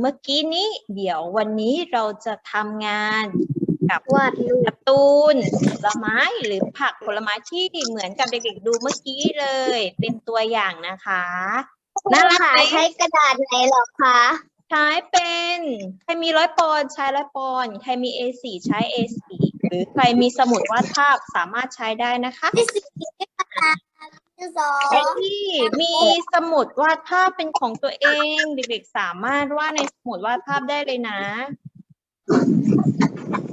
เมื่อกี้นี้เดี๋ยววันนี้เราจะทำงานกับวาดรูปการ์ตูนผลไม้หรือผักผลไม้ที่เหมือนกับเด็กๆดูเมื่อกี้เลย เป็นตัวอย่างนะคะน่ารักค่ะไหมใช้กระดาษไหนเหรอคะใช้เป็นใครมีร้อยปอนด์ใช้ร้อยปอนด์ใครมี A4 ใช้ A4 หรือใครมีสมุดวาดภาพสามารถใช้ได้นะคะที่ สี่ที่สองใครที่มีสมุดวาดภาพเป็นของตัวเอง เด็กๆสามารถวาดในสมุดวาดภาพได้เลยนะ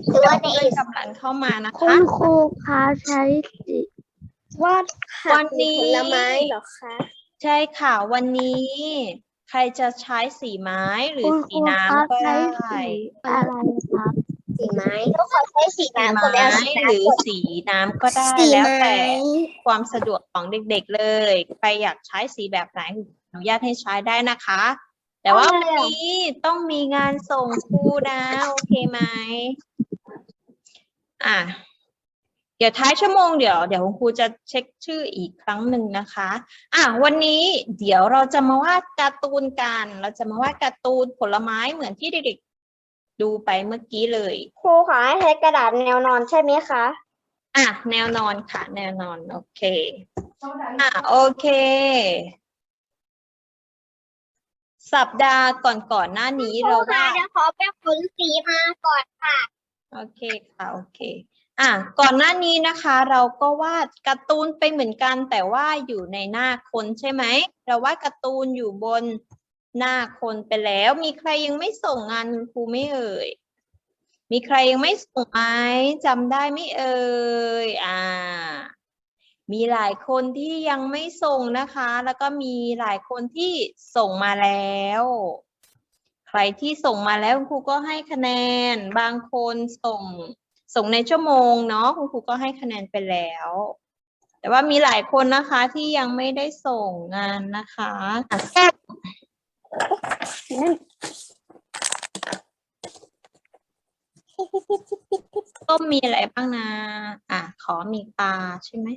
หรือว่าในเพื่อนกำลังเข้ามานะคุคะ ณครูคะใช้สีวาดผัวักนหรือนี้ผลไม้เหรอคะใช่ค่ะวันนี้ ใครจะใช้สีไม้หรือคุณคสีรูคะน้ำก็ใช้ได้ สีอะไรครับ สีไม้ก็ขอใช้สีสีน้ำไม้ก็ได้สีหรือน้ำสีน้ำก็ได้สีแล้วไม้แต่ความสะดวกของเด็กๆเลย ใครอยากใช้สีแบบไหนอนุญาตให้ใช้ได้นะคะ แต่ว่าวันนี้ต้องมีงานส่งครูนะโอเคไหมอะเดี๋ยวท้ายชั่วโมงเดี๋ยวเดี๋ยวคุณครูจะเช็คชื่ออีกครั้งหนึ่งนะคะ อะวันนี้เดี๋ยวเราจะมาวาดการ์ตูนกัน เราจะมาวาดการ์ตูนผลไม้เหมือนที่เด็กๆ ดูไปเมื่อกี้เลย ครูขอให้ใช้กระดาษแนวนอนใช่ไหมคะ อะ แนวนอนค่ะ แนวนอน โอเค อะ โอเค สัปดาห์ก่อนก่อนๆหน้านี้ครูเราคะว่า เดี๋ยวขอไปขนสีมาก่อนค่ะ โอเคค่ะโอเค อะก่อนหน้านี้นะคะ เราก็วาดการ์ตูนไปเหมือนกันแต่ว่าอยู่ในหน้าคนใช่ไหมเราวาดการ์ตูนอยู่บน หน้าคนไปแล้ว มีใครยังไม่ส่งงานคุณครูไม่เอ่ย มีใครยังไม่ส่งไหมจำได้ไม่เอ่ย อ่า มีหลายคนที่ยังไม่ส่งนะคะ แล้วก็มีหลายคนที่ส่งมาแล้ว ใครที่ส่งมาแล้วคุณครูก็ให้คะแนน บางคนส่งส่งในชั่วโมงเนาะคุณครูก็ให้คะแนนไปแล้ว แต่ว่ามีหลายคนนะคะที่ยังไม่ได้ส่งงานนะคะอะ ส้มมีอะไรบ้างนะ อะ ขอมีตาใช่ไหม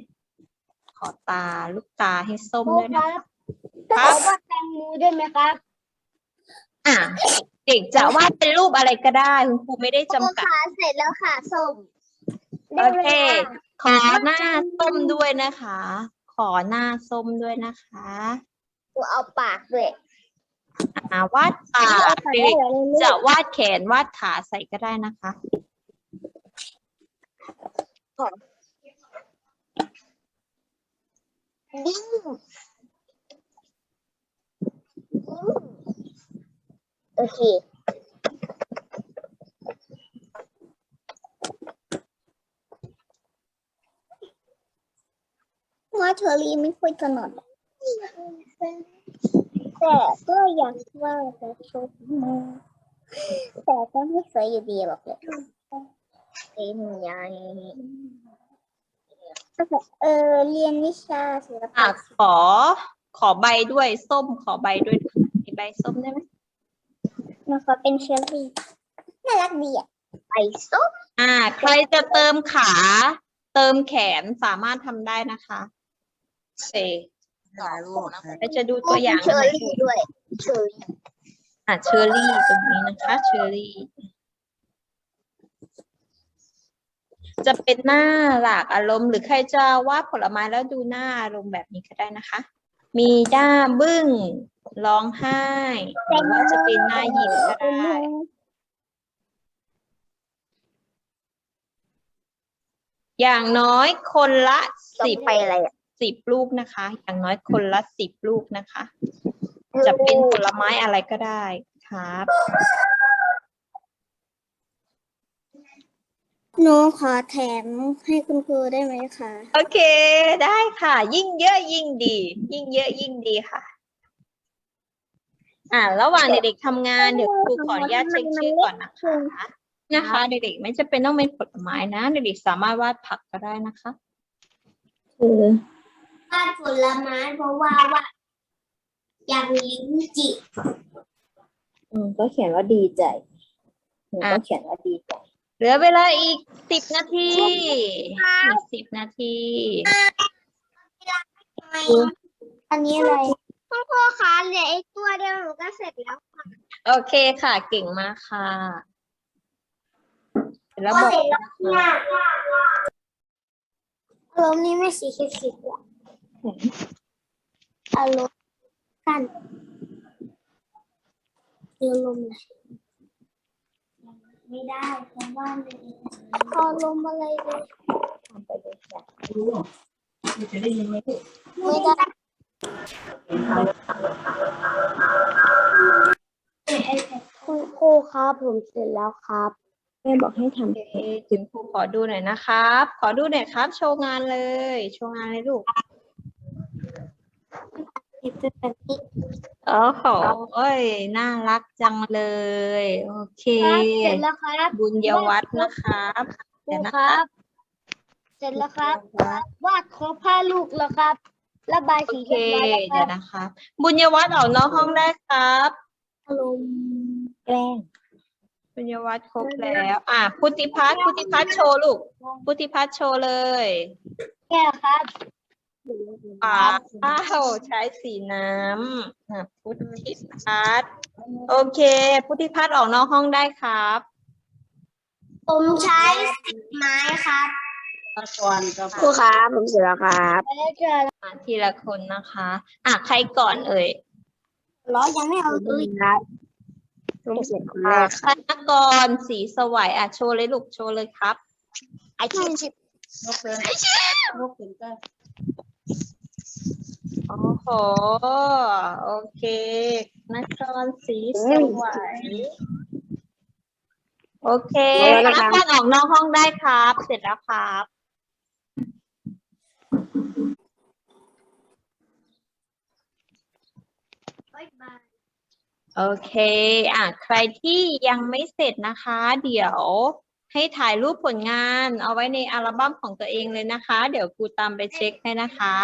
ขอตาลูกตาให้ส้มด้วยนะคะขอวาดแตงโมด้วยไหมครับ อะ เด็กจะวาดเป็นรูปอะไรก็ได้ คุณครูไม่ได้ครูจำกัดคะเสร็จแล้วค่ะส้มโอเค ขอหน้าส้มด้วยนะคะ ขอหน้าส้มด้วยนะคะครูเอาปากด้วย อ่าวาดปาจะวาดแขนวาดขาใส่ก็ได้นะคะโอเคว่าเชอรี่ไม่ค่อยถนัด แต่ก็อยากว่าแต่ชุดมือแต่ก็ไม่สวยอยู่ดีหรอกเลยเป็นไงเออเรียนวิชาศิลอะปะขอ ขอใบด้วยส้มขอใบด้วยนะคะมีใบส้มได้ไหมนะคะเป็นเชอรี่น่ารักดีอะไปส้มอ่า ใครจะเติมขา เติมแขนสามารถทำได้นะคะ โอเคเราจะดูตัวอย่างเชอนะคะรี่ด้วยเชอรี่อะเชอรี่ตรงนี้นะคะเชอรี่ จะเป็นหน้าหลากอารมณ์ หรือใครจะวาดผลไม้แล้วดูหน้าอารมณ์แบบนี้ก็ได้นะคะ มีหน้าบึ้งร้องไห้หรือว่าจะเป็นหน้ายิ้มก็ได้อย่างน้อยคนละสิสิบบไปอะไรอะ สิบลูกนะคะ อย่างน้อยคนละสิบลูกนะคะ จะเป็นผลไม้อะไรก็ได้ครับหนูขอแถมให้คุณครูได้ไหมคะ โอเค ได้ค่ะ ยิ่งเยอะยิ่งดี ยิ่งเยอะยิ่งดีค่ะ อ่า ระหว่างเด็กๆทำงานเดี๋ยวครูขออนุญาตเช็คชื่อก่อนนะคะนะคะ เด็กๆไม่จะเป็นต้องเป็นผลไม้นะ เด็กๆสามารถวาดผักก็ได้นะคะ คือ วาดผลไม้เพราะว่าว่าอยากมีลิ้นจิอืมก็เขียนว่าดีใจหนูก็เขียนว่าดีใจ เหลือเวลาอีกสิบนาทีอีกสิบนาที อันนี้อะไรพ่อพ่อคะเหลือไอ้ตัวเดียวหนูก็เสร็จแล้วโอเคค่ะ เก่งมากค่ะแล้วบอกนะคะอารมณ์นี้ไม่สีเขียวๆ อะอารมณ์กันอารมณ์อะไรไม่ได้เพราะว่าอารมณ์อะไรเลยทำไปเลยจ้ะไม่ได้คุณครูครับผมเสร็จแล้วครับแม่บอกให้ทำโอเคถึงครูขอดูหน่อยนะครับ ขอดูหน่อยครับ โชว์งานเลย โชว์งานเลยลูก เป็นแบบนี้โอ้โหเอ้ย น่ารักจังเลย โอเคครับเสร็จแล้วครับบุญยวัฒน์นะครับครูเดี๋ยวนะครับ เสร็จแล้วครับ วาดครบห้าลูกแล้วครับ ระบายโอสีเคเรียบร้อยแล้วคเดี๋รัยวบนะครับ บุญยวัฒน์ออกนอกห้องได้ครับ อารมณ์แกล้งบุญยวัฒน์ครบแล้ว อะพุทธิพัฒน์พุทธิพัฒน์โชว์ลูก พุทธิพัฒน์โชว์เลย แก้วครับ ว้าวใช้สีน้ำอะพุทธิพัฒน์โอเค พุทธิพัฒน์ออกนอกห้องได้ครับ ผมใช้สีไม้ครับครูครับผมเสร็จแล้วครับไปแล้วเจออะทีละคนนะคะ อะใครก่อนเอ่ยล้อยังไม่เอาเลยครับผมเสร็จแล้วคณกรสีสวัยอะโชว์เลยลูกโชว์เลยครับไอชิมชิม โอ้โห โอเค นักกรสีสวยโอเคนักกรออกนอกห้องได้ครับ เสร็จแล้วครับโอเค อะ ใครที่ยังไม่เสร็จนะคะ เดี๋ยว ให้ถ่ายรูปผลงานเอาไว้ในอัลบั้มของตัวเองเลยนะคะ เดี๋ยวครูตามไปเช็คให้นะคะ